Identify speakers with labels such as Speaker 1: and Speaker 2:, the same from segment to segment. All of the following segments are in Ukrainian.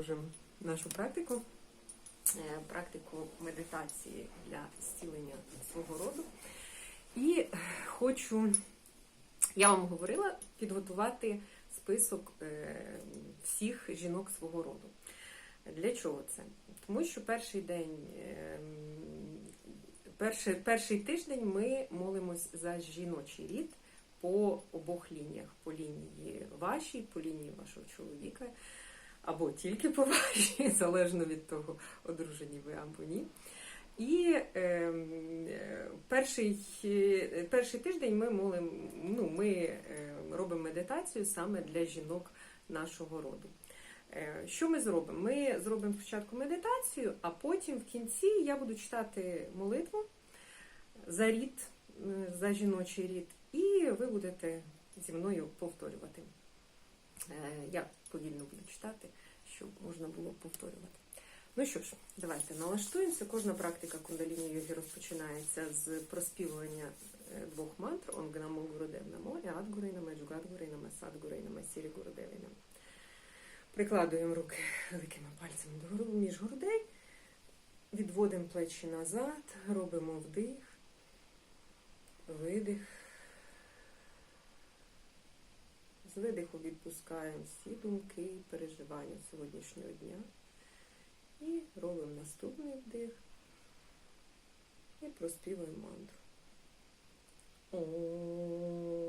Speaker 1: Продовжуємо нашу практику, е, практику медитації для зцілення свого роду. І хочу, я вам говорила, підготувати список е, всіх жінок свого роду. Для чого це? Тому що перший день, е, перший, перший тиждень ми молимось за жіночий рід по обох лініях: по лінії вашій, по лінії вашого чоловіка або тільки по вашій, залежно від того, одружені ви або ні. І е, е, перший, перший тиждень ми молимо, ну, ми е, робимо медитацію саме для жінок нашого роду. Е, Що ми зробимо? Ми зробимо спочатку медитацію, а потім в кінці я буду читати молитву за рід, за жіночий рід, і ви будете зі мною повторювати. Е, Я повільно буду читати, щоб можна було повторювати. Ну що ж, давайте налаштуємося. Кожна практика кундаліні йоги розпочинається з проспівування е, двох мантр Ом Гнамо Гурудев Намо Джугадгуринаме, Садгуринаме, Сірі Гурудевінаме. Прикладуємо руки великими пальцями до між грудей, відводимо плечі назад, робимо вдих, видих. З видиху відпускаємо всі думки і переживання сьогоднішнього дня. І робимо наступний вдих. І проспіваємо мантру. Ом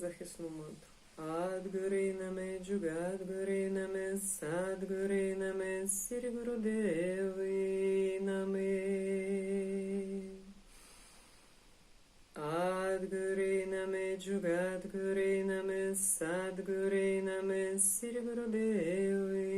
Speaker 1: захисну мантру. Адгуринами, джугадгуринами, садгуринами, сіргурудевинаме. Адгуринами, джугадгуринами, садгуринами, сіргурудевинаме.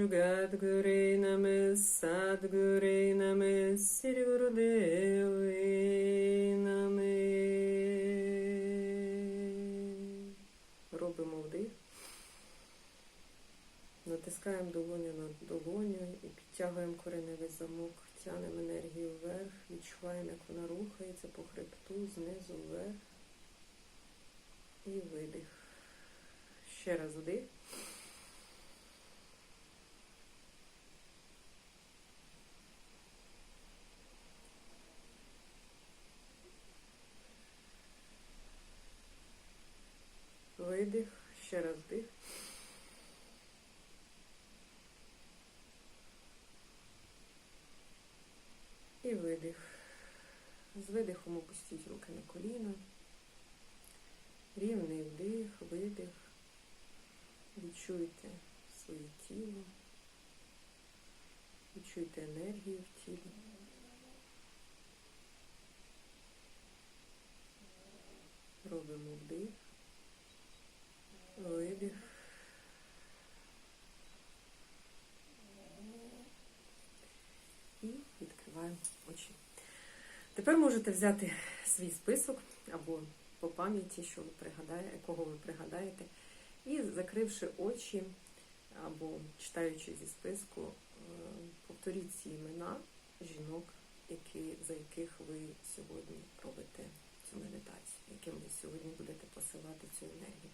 Speaker 1: Джугадгуринаме, садгуринаме, сіргурудевинаме. Робимо вдих. Натискаємо долоню на долоню і підтягуємо кореневий замок, тягнемо енергію вверх, відчуваємо, як вона рухається по хребту, знизу вверх. І видих. Ще раз вдих. Видих, ще раз вдих. І видих. Видихом опустіть руки на коліна. Рівний вдих, видих. Відчуйте своє тіло. Відчуйте енергію в тілі. Робимо вдих, видих. І відкриваємо очі. Тепер можете взяти свій список або по пам'яті, що ви пригадаєте, кого ви пригадаєте, і закривши очі або читаючи зі списку, е, повторіть ці імена жінок, які, за яких ви сьогодні робите цю медитацію, яким ви сьогодні будете посилати цю енергію.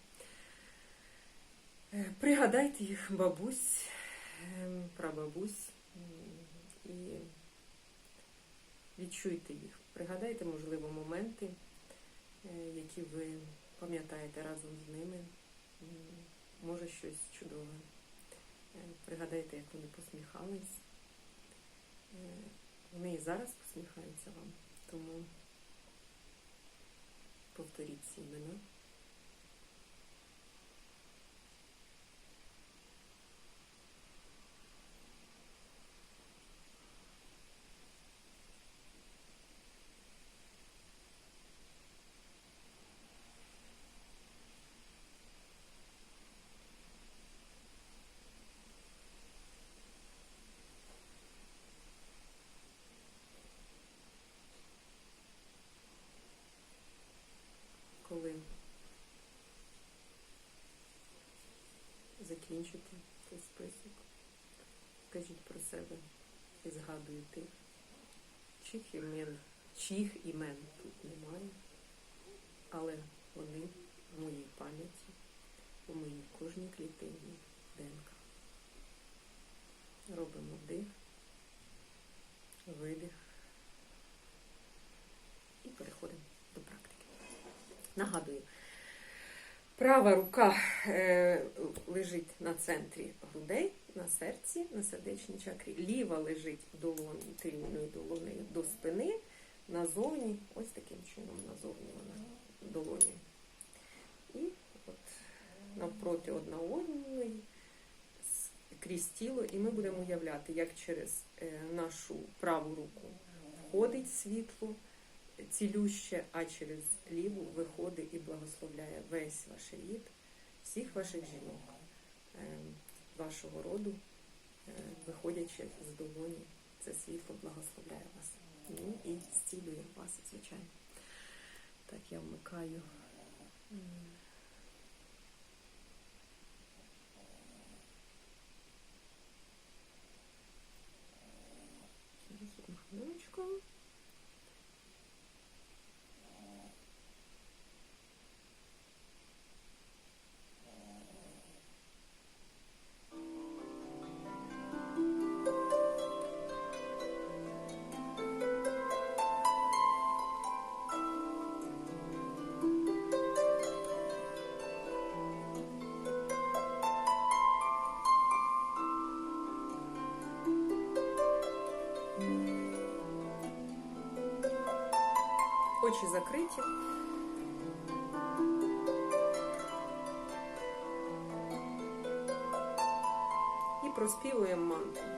Speaker 1: Е, Пригадайте їх бабусь, ем, прабабусь і відчуйте їх. Пригадайте, можливо, моменти, е, які ви пам'ятаєте разом з ними. Може щось чудове. Е, Пригадайте, як вони посміхались. Е, Вони і зараз посміхаються вам. Тому повторіть ці імена. Закінчите цей список, кажіть про себе і згадуйте, чих імен, чих імен тут немає, але вони в моїй пам'яті, у моїй кожній клітині ДНК. Робимо вдих, видих і переходимо до практики. Нагадую, права рука е, лежить на центрі грудей, на серці, на сердечній чакрі. Ліва лежить долоні, тильною долонею до спини, назовні, ось таким чином назовні вона долоні. І от навпроти одна одної крізь тіло, і ми будемо уявляти, як через е, нашу праву руку входить світло цілюще, а через ліву виходить і благословляє весь ваш рід, всіх ваших жінок, е, вашого роду, е, виходячи з долоні, це світло благословляє вас. Ну і зцілює вас, звичайно. Так, я вмикаю. хвилиночку. Очі закриті. І проспівуємо мантру.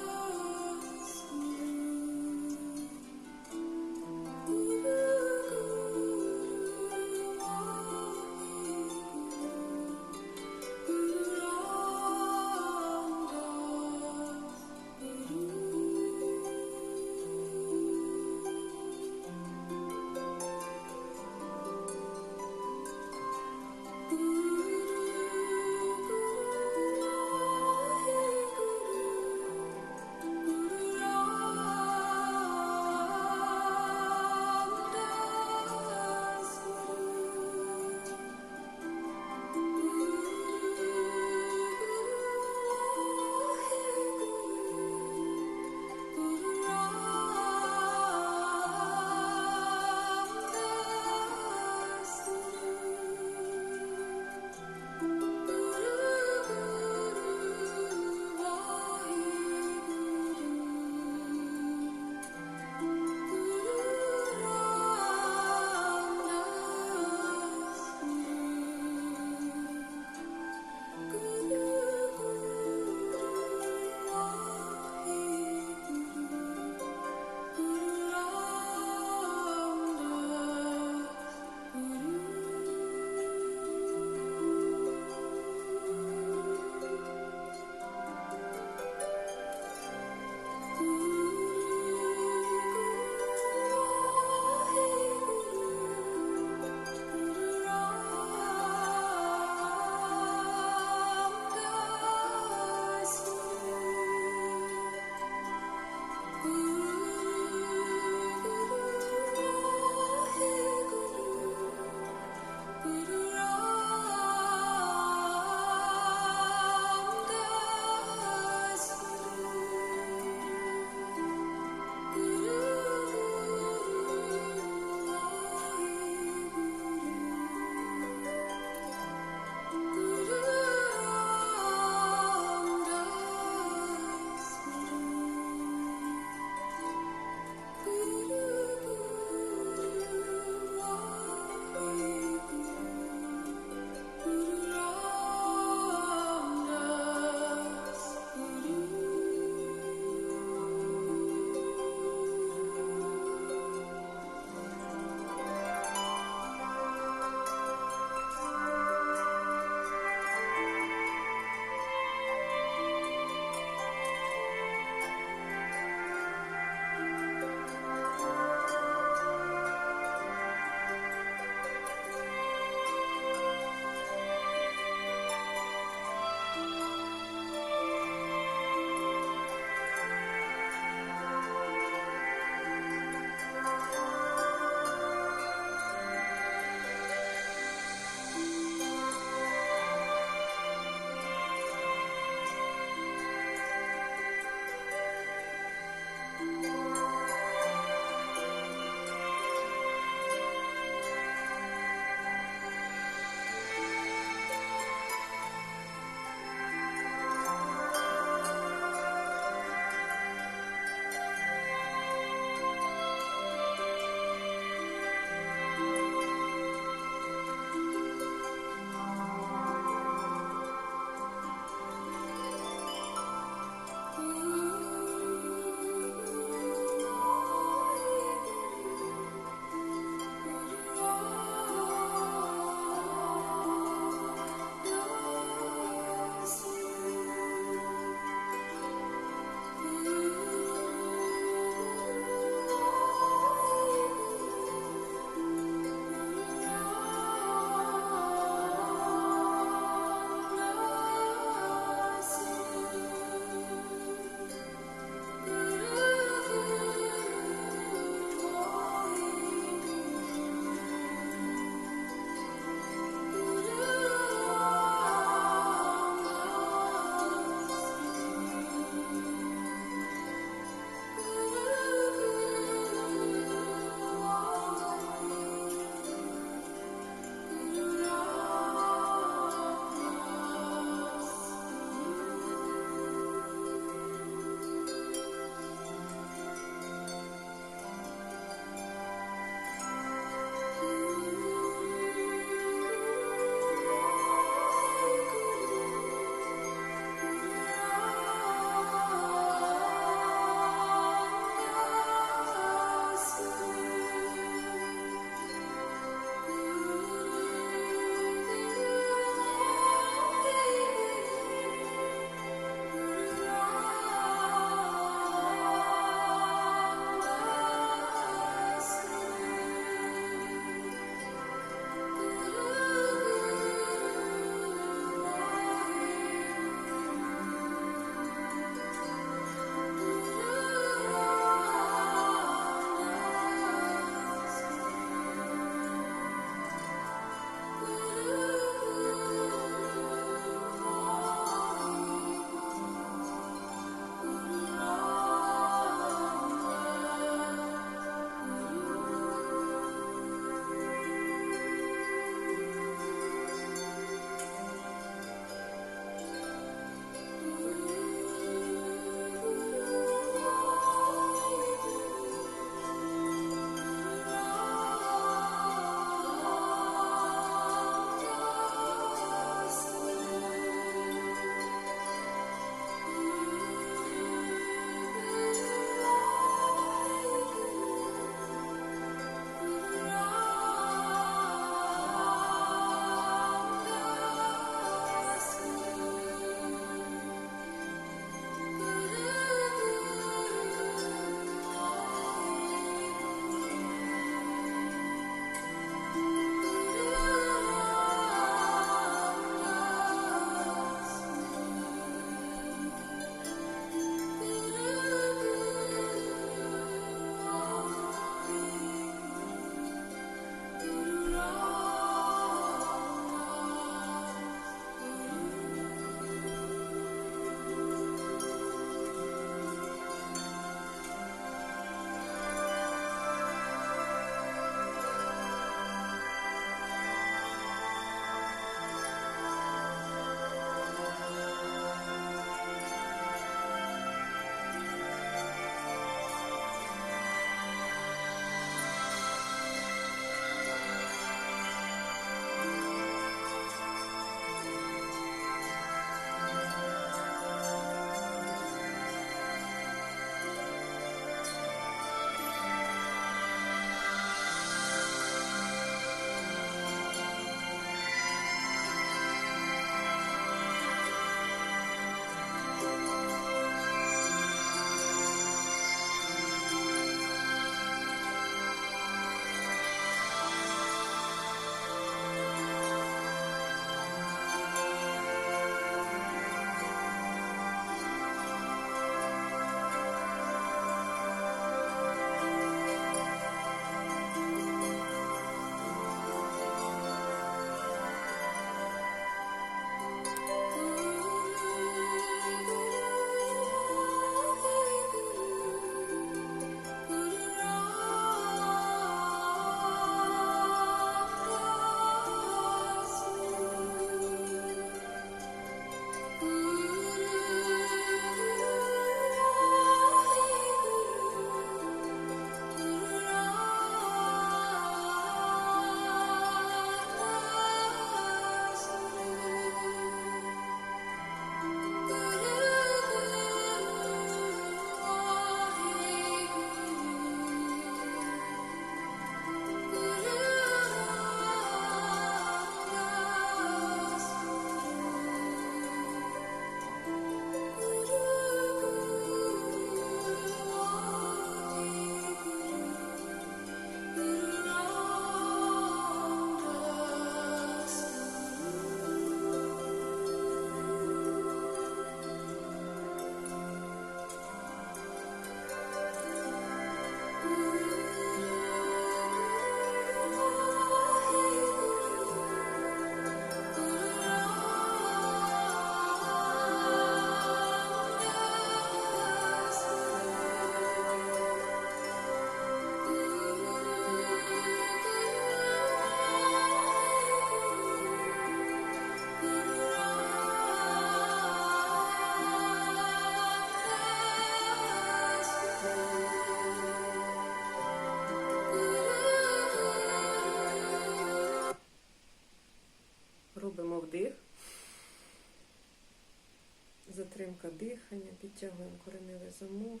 Speaker 1: Затримка дихання, підтягуємо кореневий замок.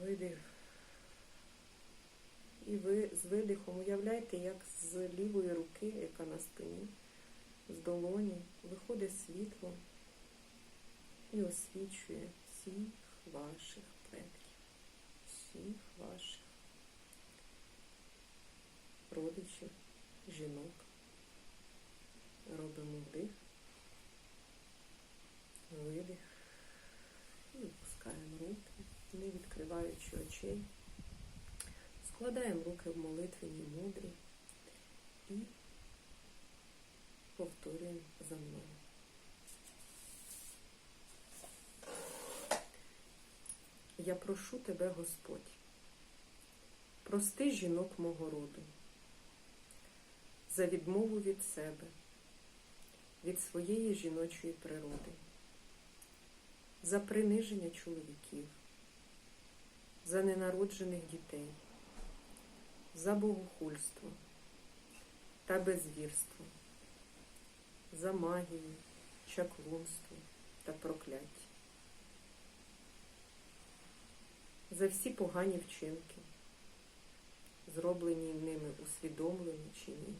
Speaker 1: Видих. І ви з видихом уявляєте, як з лівої руки, яка на спині, з долоні, виходить світло і освічує всіх ваших предків, всіх ваших родичів, жінок. Робимо вдих, видих і опускаємо руки, не відкриваючи очей. Складаємо руки в молитвенні мудрі і повторюємо за мною. Я прошу тебе, Господь, прости жінок мого роду за відмову від себе, від своєї жіночої природи, за приниження чоловіків, за ненароджених дітей, за богохульство та безвірство, за магію, чаклунство та прокляття. За всі погані вчинки, зроблені ними усвідомлено чи ні.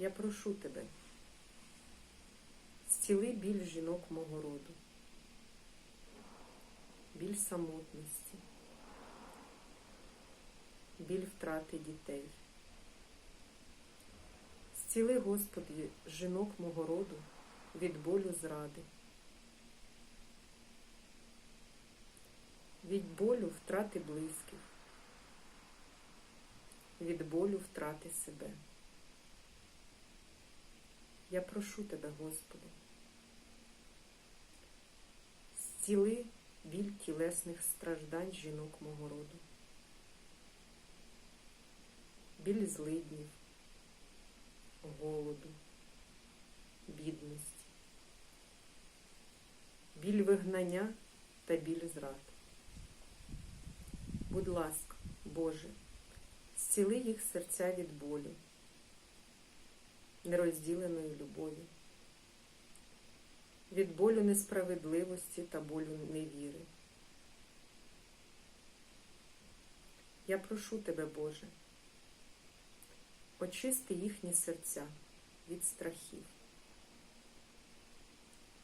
Speaker 1: Я прошу тебе, зціли біль жінок мого роду, біль самотності, біль втрати дітей. Зціли, Господи, жінок мого роду від болю зради, від болю втрати близьких, від болю втрати себе. Я прошу тебе, Господи, зціли біль тілесних страждань жінок мого роду, біль злиднів, голоду, бідності, біль вигнання та біль зрад. Будь ласка, Боже, зціли їх серця від болю нерозділеної любові, від болю несправедливості та болю невіри. Я прошу тебе, Боже, очисти їхні серця від страхів,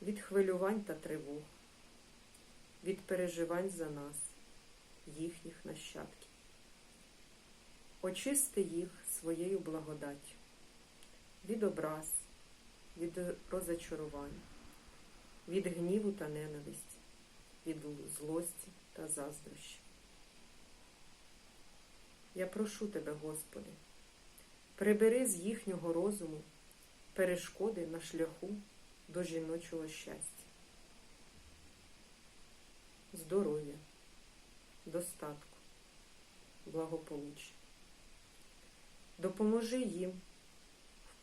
Speaker 1: від хвилювань та тривог, від переживань за нас, їхніх нащадків. Очисти їх своєю благодаттю від образ, від розочарувань, від гніву та ненависті, від злості та заздрощі. Я прошу тебе, Господи, прибери з їхнього розуму перешкоди на шляху до жіночого щастя, здоров'я, достатку, благополуччя. Допоможи їм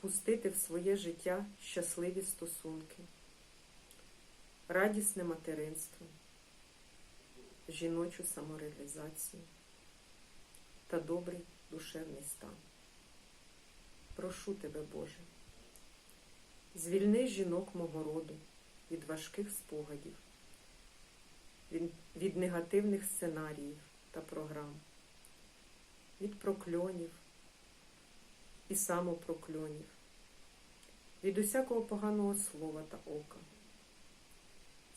Speaker 1: впустити в своє життя щасливі стосунки, радісне материнство, жіночу самореалізацію. Та добрий душевний стан. Прошу тебе, Боже, звільни жінок мого роду від важких спогадів, від, від негативних сценаріїв та програм, від прокльонів і самопрокльонів, від усякого поганого слова та ока,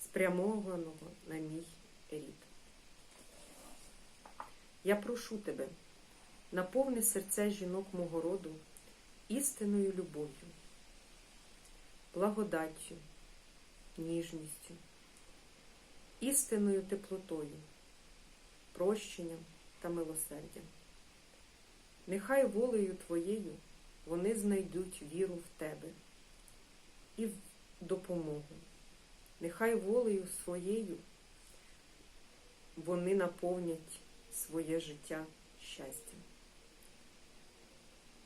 Speaker 1: спрямованого на мій рід. Я прошу тебе, наповни серця жінок мого роду істинною любов'ю, благодаттю, ніжністю, істинною теплотою, прощенням та милосердям. Нехай волею Твоєю вони знайдуть віру в Тебе і в допомогу. Нехай волею своєю вони наповнять своє життя щастям.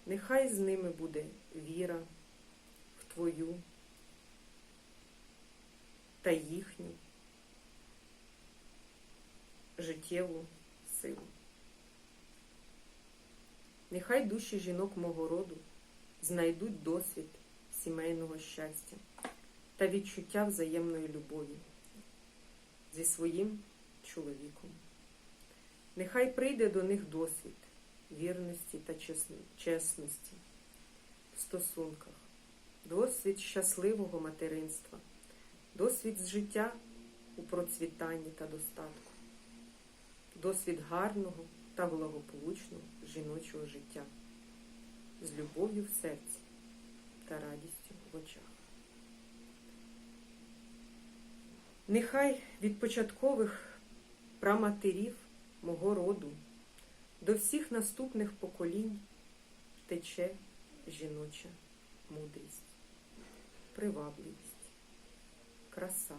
Speaker 1: Нехай з ними буде віра в Твою та їхню життєву силу. Нехай душі жінок мого роду знайдуть досвід сімейного щастя та відчуття взаємної любові зі своїм чоловіком. Нехай прийде до них досвід вірності та чесності в стосунках, досвід щасливого материнства, досвід життя у процвітанні та достатку, досвід гарного та благополучного жіночого життя. З любов'ю в серці та радістю в очах. Нехай від початкових праматерів мого роду до всіх наступних поколінь тече жіноча мудрість, привабливість, краса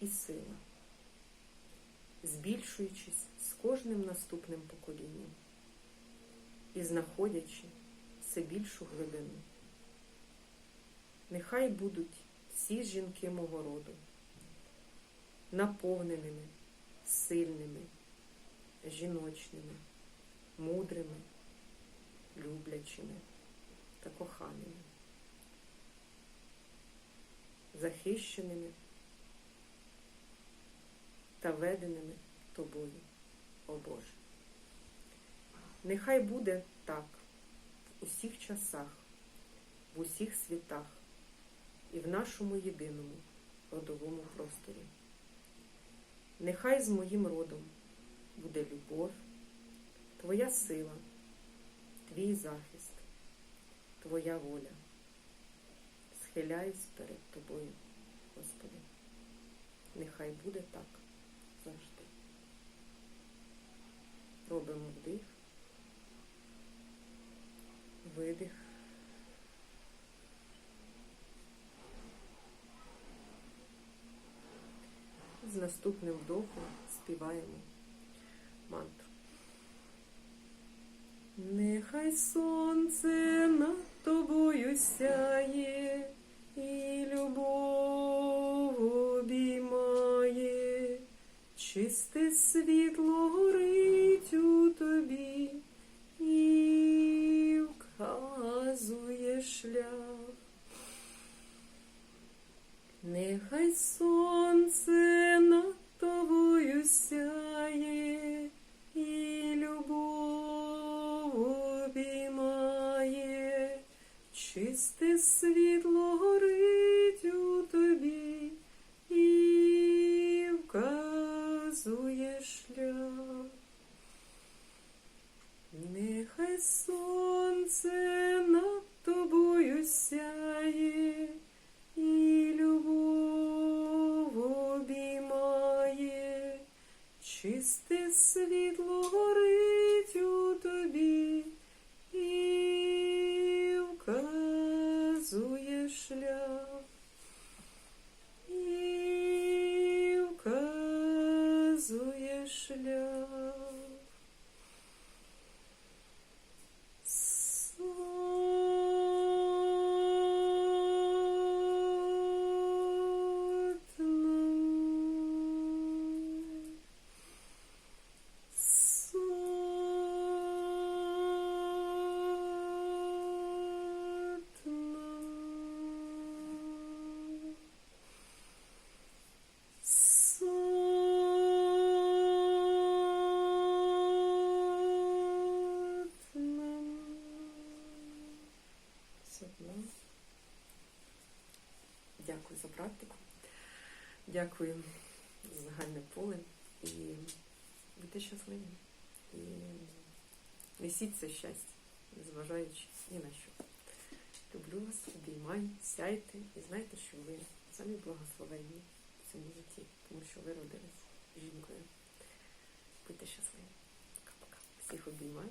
Speaker 1: і сила, збільшуючись з кожним наступним поколінням і знаходячи все більшу глибину. Нехай будуть всі жінки мого роду наповненими, сильними, жіночними, мудрими, люблячими та коханими, захищеними та веденими тобою, о Боже. Нехай буде так усіх часах, в усіх світах і в нашому єдиному родовому просторі. Нехай з моїм родом буде любов, Твоя сила, Твій захист, Твоя воля. Схиляюсь перед Тобою, Господи. Нехай буде так завжди. Робимо вдих, видих. З наступним вдохом співаємо мантру. Нехай сонце над тобою сяє і любов обіймає, чисте світло горить у тобі і шлях. Нехай сонце над тобою сяє і любов обіймає, чисте світло горить у тобі і вказує шлях. Нехай сонце над сяє і любов обіймає, чисте світло горить у тобі і вказує шлях, і вказує шлях. За практику. Дякую за загальне поле і будьте щасливі. І несіть це щастя, незважаючи ні на що. Люблю вас, обіймаю, сяйте і знайте, що ви самі благословенні в цьому житті, тому що ви родились жінкою. Будьте щасливі. Пока-пока. Всіх обіймаю.